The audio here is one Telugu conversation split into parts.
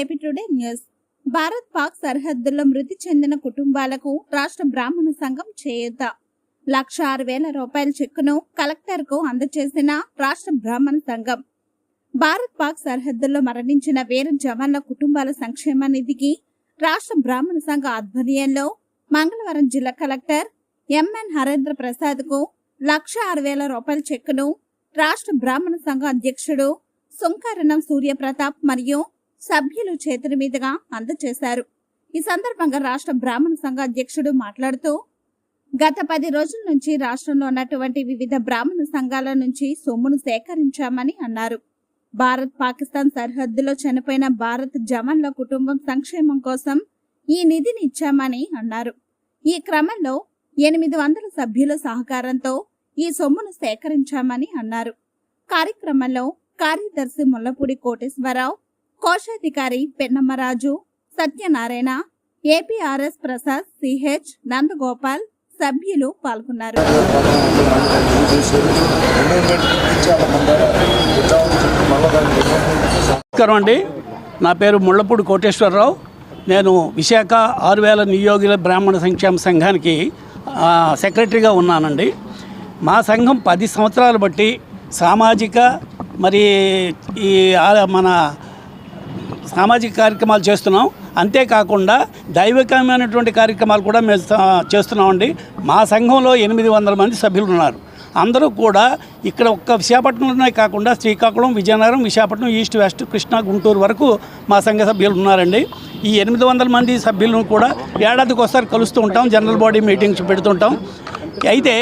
AP today news Bharat Pak సరిహద్దుల్లో మృతి చెందిన కుటుంబాలకు రాష్ట్ర బ్రాహ్మణ సంఘం చేయూత. లక్ష ఆరు వేల రూపాయల చెక్కును కలెక్టర్కు అందజేసిన రాష్ట్ర బ్రాహ్మణ సంఘం. భారత్ పాక్ సరిహద్దుల్లో మరణించిన వీర జవాన్ల కుటుంబాల సంక్షేమ నిధికి రాష్ట్ర బ్రాహ్మణ సంఘ ఆధ్వర్యంలో మంగళవారం జిల్లా కలెక్టర్ ఎంఎన్ హరేంద్ర ప్రసాద్కు లక్ష ఆరు వేల రూపాయల చెక్కును రాష్ట్ర బ్రాహ్మణ సంఘ అధ్యక్షుడు సుంకరణం సూర్యప్రతాప్ మరియు సభ్యులు చేతుల మీదుగా అందజేశారు. ఈ సందర్భంగా రాష్ట్ర బ్రాహ్మణ సంఘ అధ్యక్షుడు మాట్లాడుతూ గత పది రోజుల నుంచి రాష్ట్రంలో ఉన్నటువంటి వివిధ బ్రాహ్మణ సంఘాల నుంచి సొమ్మును సేకరించామని అన్నారు. భారత్ పాకిస్తాన్ సరిహద్దులో చనిపోయిన భారత్ జవాన్ల కుటుంబం సంక్షేమం కోసం ఈ నిధిని ఇచ్చామని అన్నారు. ఈ క్రమంలో ఎనిమిది వందల సభ్యుల సహకారంతో ఈ సొమ్మును సేకరించామని అన్నారు. కార్యక్రమంలో కార్యదర్శి ముల్లపూడి కోటేశ్వరరావు కోశాధికారి పెన్నమ్మరాజు సత్యనారాయణ ఏపీఆర్ఎస్ ప్రసాద్ సిహెచ్ నందగోపాల్ సభ్యులు పాల్గొన్నారు. నమస్కారం అండి. నా పేరు ముళ్ళపూడి కోటేశ్వరరావు. నేను విశాఖ ఆరు వేల నియోగుల బ్రాహ్మణ సంక్షేమ సంఘానికి సెక్రటరీగా ఉన్నానండి. మా సంఘం పది సంవత్సరాలు బట్టి సామాజిక మరి ఈ మన సామాజిక కార్యక్రమాలు చేస్తున్నాం. అంతేకాకుండా దైవికమైనటువంటి కార్యక్రమాలు కూడా మేము చేస్తున్నామండి. మా సంఘంలో ఎనిమిది వందల మంది సభ్యులు ఉన్నారు అందరూ కూడా ఇక్కడ ఒక్క విశాఖపట్నంలోనే కాకుండా శ్రీకాకుళం విజయనగరం విశాఖపట్నం ఈస్ట్ వెస్ట్ కృష్ణా గుంటూరు వరకు మా సంఘ సభ్యులు ఉన్నారండి. ఈ ఎనిమిది వందల మంది సభ్యులను కూడా ఏడాదికి ఒకసారి కలుస్తూ ఉంటాం. జనరల్ బాడీ మీటింగ్స్ పెడుతుంటాం. అయితే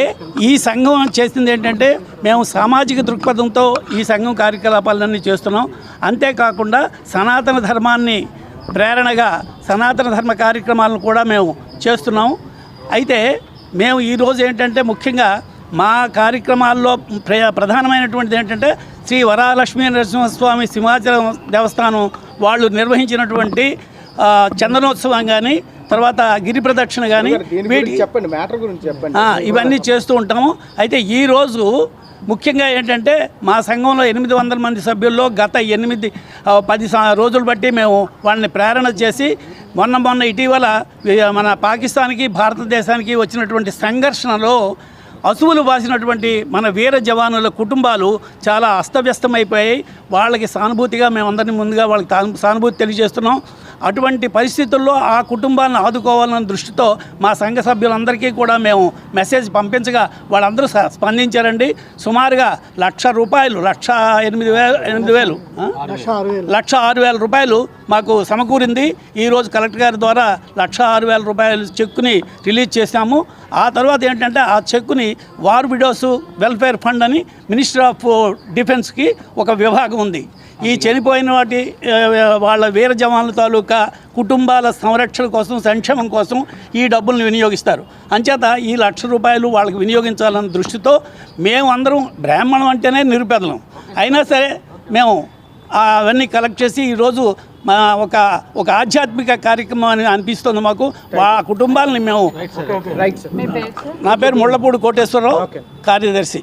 ఈ సంఘం చేసింది ఏంటంటే మేము సామాజిక దృక్పథంతో ఈ సంఘం కార్యకలాపాలన్నీ చేస్తున్నాం. అంతేకాకుండా సనాతన ధర్మాన్ని ప్రేరణగా సనాతన ధర్మ కార్యక్రమాలను కూడా మేము చేస్తున్నాం. అయితే మేము ఈరోజు ఏంటంటే ముఖ్యంగా మా కార్యక్రమాల్లో ప్ర ప్రధానమైనటువంటిది ఏంటంటే శ్రీ వరాలక్ష్మీ నరసింహస్వామి సింహాచలం దేవస్థానం వాళ్ళు నిర్వహించినటువంటి చందనోత్సవం కానీ తర్వాత గిరి ప్రదక్షిణ కానీ గురించి చెప్పండి మ్యాటర్ గురించి చెప్పండి. ఇవన్నీ చేస్తూ ఉంటాము. అయితే ఈరోజు ముఖ్యంగా ఏంటంటే మా సంఘంలో ఎనిమిది వందల మంది సభ్యుల్లో గత ఎనిమిది పది రోజులు బట్టి మేము వాళ్ళని ప్రేరణ చేసి మొన్న మొన్న ఇటీవల మన పాకిస్తాన్కి భారతదేశానికి వచ్చినటువంటి సంఘర్షణలో అసువులు బాసినటువంటి మన వీర జవానుల కుటుంబాలు చాలా అస్తవ్యస్తమైపోయాయి. వాళ్ళకి సానుభూతిగా మేమందరినీ ముందుగా వాళ్ళకి సానుభూతి తెలియజేస్తున్నాం. అటువంటి పరిస్థితుల్లో ఆ కుటుంబాలను ఆదుకోవాలన్న దృష్టితో మా సంఘ సభ్యులందరికీ కూడా మేము మెసేజ్ పంపించగా వాళ్ళందరూ స్పందించారండి. సుమారుగా లక్ష రూపాయలు లక్ష ఎనిమిది వేలు ఎనిమిది వేలు? లక్ష ఆరు వేల. రూపాయలు మాకు సమకూరింది. ఈరోజు కలెక్టర్ గారి ద్వారా లక్ష ఆరు వేల రూపాయలు చెక్కుని రిలీజ్ చేశాము. ఆ తర్వాత ఏంటంటే ఆ చెక్కుని వార్ విడోస్ వెల్ఫేర్ ఫండ్ అని మినిస్టర్ ఆఫ్ డిఫెన్స్కి ఒక విభాగం ఉంది. ఈ చనిపోయిన వాటి వాళ్ళ వీర జవాన్ల తాలూకా కుటుంబాల సంరక్షణ కోసం సంక్షేమం కోసం ఈ డబ్బులను వినియోగిస్తారు. అంచేత ఈ లక్ష రూపాయలు వాళ్ళకి వినియోగించాలన్న దృష్టితో మేము అందరం బ్రాహ్మణం అంటేనే నిరుపేదలం. అయినా సరే మేము ఆ అవన్నీ కలెక్ట్ చేసి ఈరోజు మా ఒక ఒక ఆధ్యాత్మిక కార్యక్రమం అని అనిపిస్తుంది మాకు. ఆ కుటుంబాలని మేము రైట్ సార్ నా పేరు ముళ్ళపూడి కోటేశ్వరరావు కార్యదర్శి.